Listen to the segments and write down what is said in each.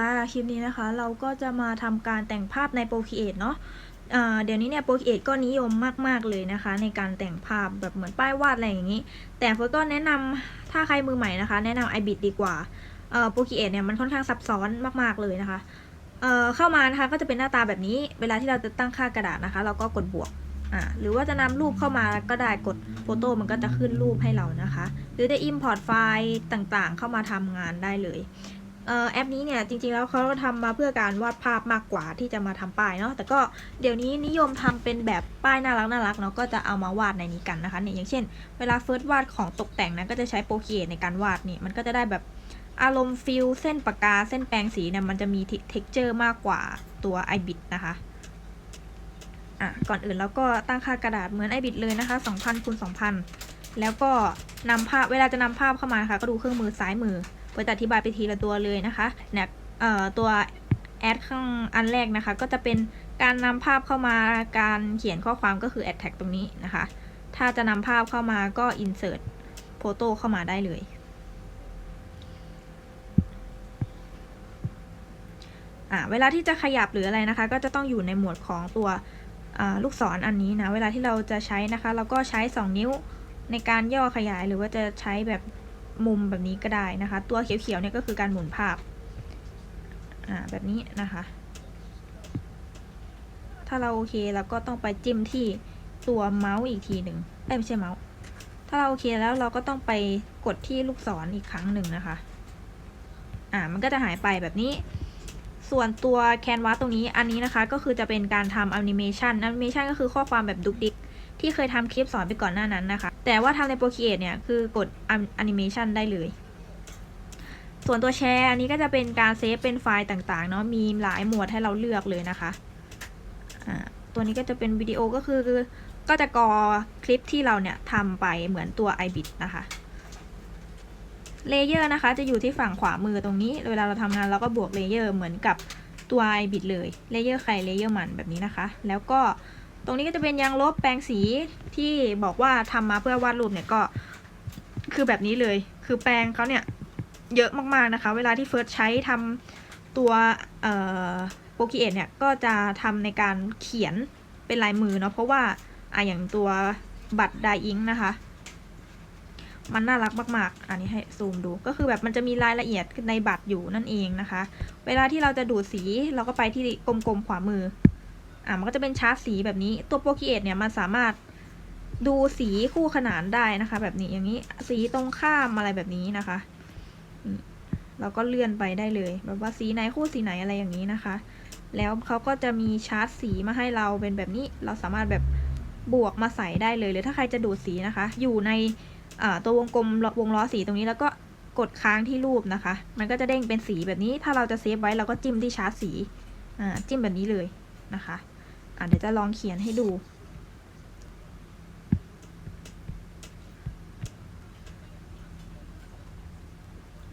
ค่ะคลิปนี้นะคะเราก็จะมาทำการแต่งภาพใน Procreate เนาะเดี๋ยวนี้เนี่ย Procreate ก็นิยมมาก ๆ เลยนะคะ ในการแต่งภาพแบบเหมือนป้ายวาดอะไรอย่างนี้ แต่เฟิร์สก็แนะนำถ้าใครมือใหม่นะคะ แนะนำ iBit ดีกว่าเอ่อ Procreate เนี่ยมันค่อนข้างซับซ้อนมาก ๆ เลยนะคะเเข้ามานะคะก็จะเป็นหน้าตาแบบนี้ เวลาที่เราจะตั้งค่ากระดาษนะคะ เราก็กดบวกอ่าหรือว่าจะนำรูปเข้ามาก็ได้กดโฟโต้มันก็จะขึ้นรูปให้เรานะคะ หรือจะ import ไฟล์ต่างๆ เข้ามาทำงานได้เลย แอปนี้เนี่ยจริงๆแล้วเขาทำมาเพื่อการวาดภาพมากกว่าที่จะมาทำป้ายเนาะแต่ก็เดี๋ยวนี้นิยมทำเป็นแบบป้ายน่ารักน่ารักเนาะก็จะเอามาวาดในนี้กันนะคะเนี่ยอย่างเช่น เวลาเฟิร์สวาดของตกแต่งนะก็จะใช้โปรเกตในการวาดนี่มันก็จะได้แบบอารมณ์ฟิลเส้นปากกาเส้นแปรงสีเนี่ยมันจะมีเท็กเจอร์มากกว่าตัว iBit นะคะอะก่อนอื่นเราก็ตั้งค่ากระดาษเหมือน iBit เลยนะคะ 2,000คูณ2,000 แล้วก็นำภาพเวลาจะนำภาพเข้ามาค่ะ ก็ดูเครื่องมือซ้ายมือ เปิดอธิบายไปทีละตัวเลยนะคะเนี่ยตัวแอดข้างอันแรกนะคะ ก็จะเป็นการนำภาพเข้ามาการเขียนข้อความก็คือ add tag ตรงนี้นะคะ ถ้าจะนำภาพเข้ามาก็ insert photo เข้ามาได้เลยอ่าเวลาที่จะขยับหรืออะไรนะคะ ก็จะต้องอยู่ในหมวดของตัวลูกศรออันนี้นะ เวลาที่เราจะใช้นะคะ เราก็ใช้ 2 นิ้วในการย่อขยายหรือว่าจะใช้แบบ มุมแบบนี้ก็ได้นะคะ ตัวเขียวๆเนี่ยก็คือการหมุนภาพอ่าแบบนี้นะคะ ถ้าเราโอเคเราก็ต้องไปจิ้มที่ตัวเมาส์อีกทีหนึ่งเอ้ไม่ใช่เมาส์ถ้าเราโอเคแล้วเราก็ต้องไปกดที่ลูกศรออีกครั้งหนึ่งนะคะ อ่า มันก็จะหายไปแบบนี้ ส่วนตัวแคนวาสตรงนี้อันนี้นะคะ ก็คือจะเป็นการทำแอนิเมชันแอนิเมชันก็คือข้อความแบบดุกดิกที่เคยทำคลิปสอนไปก่อนหน้านั้นนะคะ แต่ว่าทำใน Procreate เนี่ย คือกดแอนิเมชันได้เลย ส่วนตัวแชร์อันนี้ก็จะเป็นการเซฟเป็นไฟล์ต่างๆ เนาะมีหลายหมวดให้เราเลือกเลยนะคะตัวนี้ก็จะเป็นวิดีโอก็คือก็จะกอคลิปที่เราเนี่ยทำไปเหมือนตัว iBit นะคะเลเยอร์นะคะจะอยู่ที่ฝั่งขวามือตรงนี้ เวลาเราทำงานเราก็บวกเลเยอร์เหมือนกับตัว iBit เลยเลเยอร์ใครเลเยอร์มันแบบนี้นะคะ แล้วก็ ตรงนี้ก็จะเป็นยางลบแปรงสีที่บอกว่าทำมาเพื่อวาดรูปเนี่ยก็คือแบบนี้เลย คือแปรงเขาเนี่ยเยอะมากๆนะคะ เวลาที่เฟิร์สใช้ทำตัวโปร c เอทเนี่ยก็จะทำในการเขียนเป็นลายมือเนาะเพราะว่าอะอย่างตัวบัตรไดอิงนะคะ มันน่ารักมากๆ อันนี้ให้ซูมดูก็คือแบบมันจะมีรายละเอียดในบัตรอยู่นั่นเองนะคะ เวลาที่เราจะดูดสีเราก็ไปที่กลมๆขวามือ อะมันก็จะเป็นชาร์ตสีแบบนี้ตัวโปร c เอทเนี่ยมันสามารถดูสีคู่ขนานได้นะคะ แบบนี้อย่างนี้สีตรงข้ามอะไรแบบนี้นะคะเราก็เลื่อนไปได้เลย แบบว่าสีไหนคู่สีไหนอะไรอย่างนี้นะคะ แล้วเขาก็จะมีชาร์ตสีมาให้เราเป็นแบบนี้เราสามารถแบบบวกมาใส่ได้เลยหรือถ้าใครจะดูดสีนะคะ อยู่ในตัววงกลมวงล้อสีตรงนี้แล้วก็กดค้างที่รูปนะคะ มันก็จะเด้งเป็นสีแบบนี้ ถ้าเราจะเซฟไว้เราก็จิ้มที่ชาร์ตสีจิ้มแบบนี้เลยนะคะะเดี๋ยวจะลองเขียนให้ดู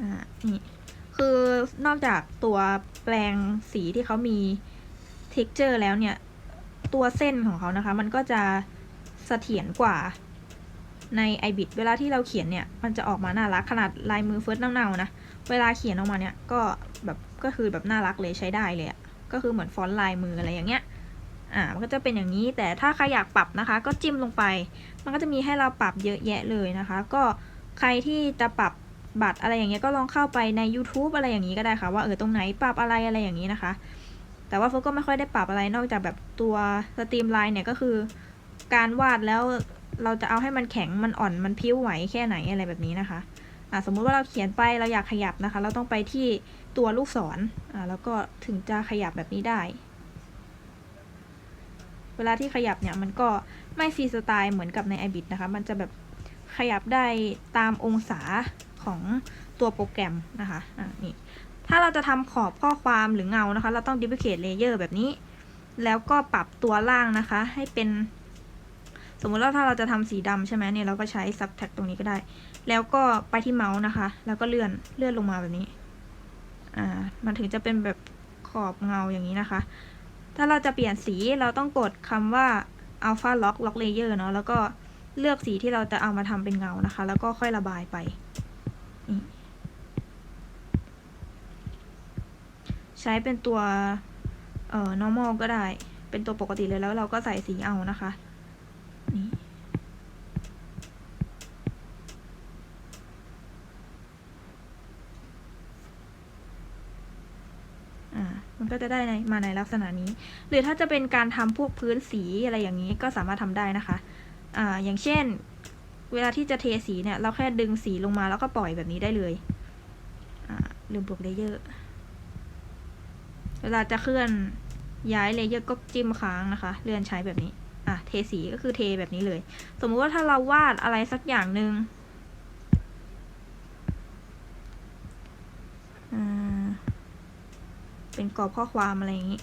อ่า นี่ คือนอกจากตัวแปลงสีที่เขามี texture แล้วเนี่ย ตัวเส้นของเขานะคะ มันก็จะเสถียรกว่าใน iBit เวลาที่เราเขียนเนี่ย มันจะออกมาน่ารักขนาดลายมือเฟิร์สเน่าๆนะ เวลาเขียนออกมาเนี่ย ก็แบบก็คือแบบน่ารักเลยใช้ได้เลยอะก็คือเหมือนฟอนต์ลายมืออะไรอย่างเงี้ย อ่ามันก็จะเป็นอย่างนี้แต่ถ้าใครอยากปรับนะคะ ก็จิ้มลงไป มันก็จะมีให้เราปรับเยอะแยะเลยนะคะ ก็ใครที่จะปรับบัตรอะไรอย่างเงี้ยก็ลองเข้าไปใน YouTube อะไรอย่างนี้ก็ได้ค่ะ ว่าเออตรงไหนปรับอะไรอะไรอย่างนี้นะคะ แต่ว่าเฟิร์ก็ไม่ค่อยได้ปรับอะไรนอกจากแบบตัวสตรีมไลน์เนี่ยก็คือ การวาดแล้วเราจะเอาให้มันแข็งมันอ่อนมันพิ้วไหวแค่ไหนอะไรแบบนี้นะคะอ่าสมมุติว่าเราเขียนไปเราอยากขยับนะคะ เราต้องไปที่ตัวลูกศรอ่าแล้วก็ถึงจะขยับแบบนี้ได้ เวลาที่ขยับเนี่ยมันก็ไม่ฟรีสไตล์เหมือนกับใน iBit นะคะ มันจะแบบขยับได้ตามองศาของตัวโปรแกรมนะคะอ่านี่ถ้าเราจะทำขอบข้อความหรือเงานะคะ เราต้อง duplicate layer แบบนี้ แล้วก็ปรับตัวล่างนะคะ ให้เป็น สมมติว่าถ้าเราจะทำสีดำใช่ไหมเนี่ยเราก็ใช้ subtract ตรงนี้ก็ได้ แล้วก็ไปที่เมาส์นะคะ แล้วก็เลื่อนเลื่อนลงมาแบบนี้ อ่า มันถึงจะเป็นแบบขอบเงาอย่างนี้นะคะ ถ้าเราจะเปลี่ยนสีเราต้องกดคำว่า alpha lock lock layer เนาะแล้วก็เลือกสีที่เราจะเอามาทำเป็นเงานะคะ แล้วก็ค่อยระบายไป ใช้เป็นตัวเอ่อ normal ก็ได้ เป็นตัวปกติเลยแล้วเราก็ใส่สีเอานะคะ นี่ อ่า มัน ก็จะได้มาในลักษณะนี้ หรือถ้าจะเป็นการทำพวกพื้นสีอะไรอย่างนี้ก็สามารถทำได้นะคะอ่าอย่างเช่น เวลาที่จะเทสีเนี่ยเราแค่ดึงสีลงมาแล้วก็ปล่อยแบบนี้ได้เลยอ่าลืมบวกเลเยอร์เวลาจะเคลื่อนย้ายเลเยอร์ก็จิ้มค้างนะคะ เลื่อนใช้แบบนี้อะเทสีก็คือเทแบบนี้เลย สมมุติว่าถ้าเราวาดอะไรสักอย่างหนึ่งอ่า เป็นกรอบข้อความอะไรอย่างนี้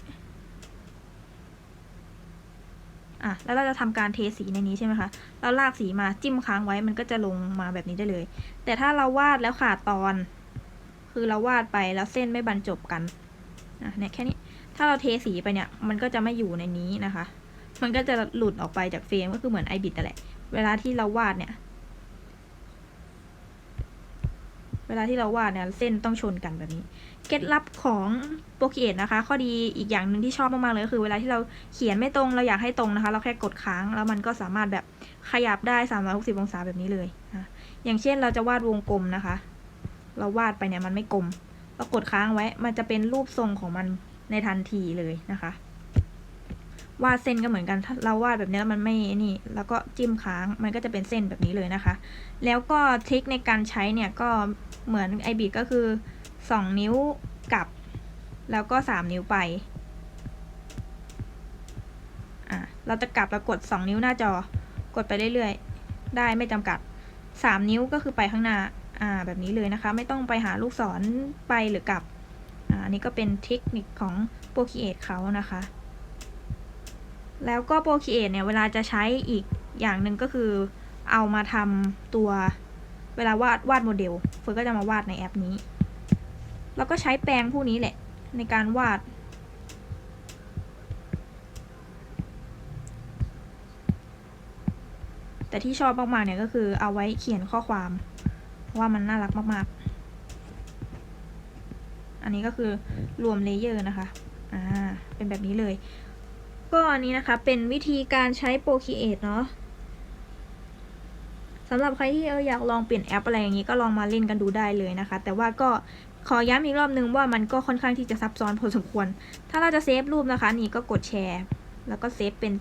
อะ แล้วเราจะทำการเทสีในนี้ใช่ไหมคะ เราลากสีมาจิ้มค้างไว้มันก็จะลงมาแบบนี้ได้เลย แต่ถ้าเราวาดแล้วขาดตอน คือเราวาดไปแล้วเส้นไม่บรรจบกัน อะเนี่ยแค่นี้ ถ้าเราเทสีไปเนี่ย มันก็จะไม่อยู่ในนี้นะคะ มันก็จะหลุดออกไปจากเฟรมก็คือเหมือนไอบิดแต่แหละ เวลาที่เราวาดเนี่ย เว ลาที่เราวาดเนี่ยเส้นต้องชนกันแบบนี้เคล็ดลับของโปรเ a t e นะคะ ข้อดีอีกอย่างหนึ่งที่ชอบมากๆเลยก็คือ เวลาที่เราเขียนไม่ตรงเราอยากให้ตรงนะคะ เราแค่กดค้างแล้วมันก็สามารถแบบขยับได้ 360 องศาแบบนี้เลยนะอย่างเช่นเราจะวาดวงกลมนะคะ เราวาดไปเนี่ยมันไม่กลมเรากดค้างไว้มันจะเป็นรูปทรงของมันในทันทีเลยนะคะ วาดเส้นก็เหมือนกัน ถ้าเราวาดแบบนี้แล้วมันไม่นี่ แล้วก็จิ้มค้าง มันก็จะเป็นเส้นแบบนี้เลยนะคะ แล้วก็ทริคในการใช้เนี่ยก็เหมือนไอบีก็คือ 2 นิ้วกับ แล้วก็ 3 นิ้วไป อะ เราจะกลับแล้วกด 2 นิ้วหน้าจอ กดไปเรื่อยๆ ได้ไม่จำกัด 3 นิ้วก็คือไปข้างหน้า อ่า แบบนี้เลยนะคะ ไม่ต้องไปหาลูกศรไปหรือกลับ อ่านนี้ก็เป็นเทคนิคของโปร c เ a t e เขานะคะ แล้วก็โปร c เ a t e เนี่ย เวลาจะใช้อีกอย่างหนึ่งก็คือ เอามาทำตัวเวลาวาดวาดโมเดลเฟิร์นก็จะมาวาดในแอปนี้ แล้วก็ใช้แปรงพวกนี้แหละ ในการวาด แต่ที่ชอบมากๆเนี่ยก็คือเอาไว้เขียนข้อความ เพราะว่ามันน่ารักมากๆ อันนี้ก็คือรวมเลเยอร์นะคะ อ่า เป็นแบบนี้เลย ก็อันนี้นะคะเป็นวิธีการใช้ Procreate เนาะสำหรับใครที่เอออยากลองเปลี่ยนแอปอะไรอย่างนี้ก็ลองมาเล่นกันดูได้เลยนะคะ แต่ว่าก็ขอย้ำอีกรอบนึงว่ามันก็ค่อนข้างที่จะซับซ้อนพอสมควร ถ้าเราจะเซฟรูปนะคะ นี่ก็กดแชร์ แล้วก็เซฟเป็น